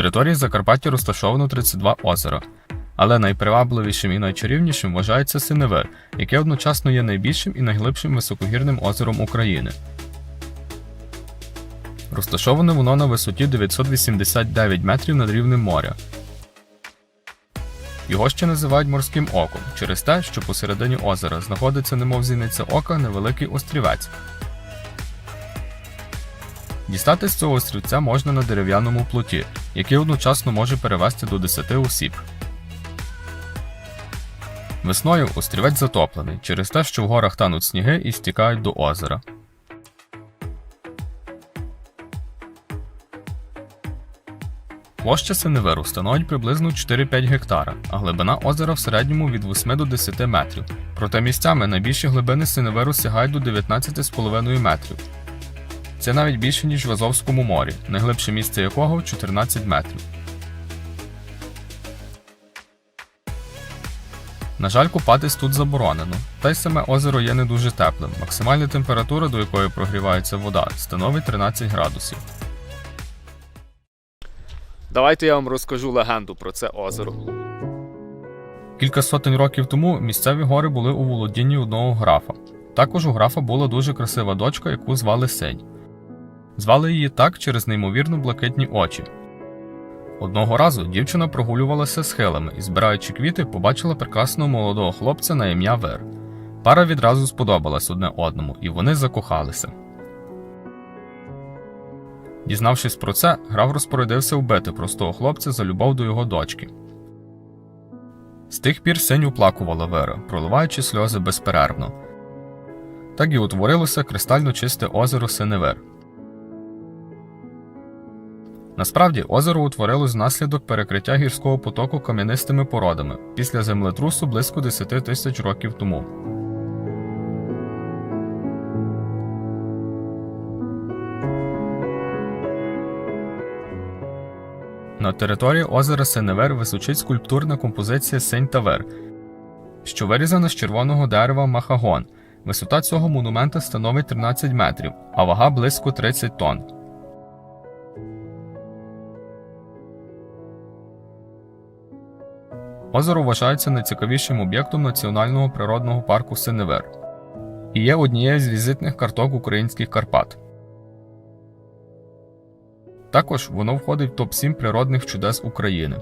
території Закарпаття розташовано 32 озера, але найпривабливішим і найчарівнішим вважається Синевир, яке одночасно є найбільшим і найглибшим високогірним озером України. Розташоване воно на висоті 989 метрів над рівнем моря. Його ще називають морським оком через те, що посередині озера знаходиться немов зіниця ока невеликий острівець. Дістати з цього острівця можна на дерев'яному плоті, який одночасно може перевезти до 10 осіб. Весною острівець затоплений через те, що в горах тануть сніги і стікають до озера. Площа Синеверу становить приблизно 4-5 гектара, а глибина озера в середньому від 8 до 10 метрів. Проте місцями найбільші глибини Синеверу сягають до 19,5 метрів. Це навіть більше, ніж в Азовському морі, найглибше місце якого 14 метрів. На жаль, купатись тут заборонено, та й саме озеро є не дуже теплим. Максимальна температура, до якої прогрівається вода, становить 13 градусів. Давайте я вам розкажу легенду про це озеро. Кілька сотень років тому місцеві гори були у володінні одного графа. Також у графа була дуже красива дочка, яку звали Сень. Звали її так через неймовірно блакитні очі. Одного разу дівчина прогулювалася схилами і, збираючи квіти, побачила прекрасного молодого хлопця на ім'я Вер. Пара відразу сподобалась одне одному, і вони закохалися. Дізнавшись про це, граф розпорядився вбити простого хлопця за любов до його дочки. З тих пір синь оплакувала Вера, проливаючи сльози безперервно. Так і утворилося кристально чисте озеро Синевер. Насправді озеро утворилось внаслідок перекриття гірського потоку кам'янистими породами після землетрусу близько 10 тисяч років тому. На території озера Синевер височить скульптурна композиція Синь Тавер, що вирізана з червоного дерева махагон. Висота цього монумента становить 13 метрів, а вага близько 30 тонн. Озеро вважається найцікавішим об'єктом Національного природного парку Синевер і є однією з візитних карток українських Карпат. Також воно входить в топ-7 природних чудес України.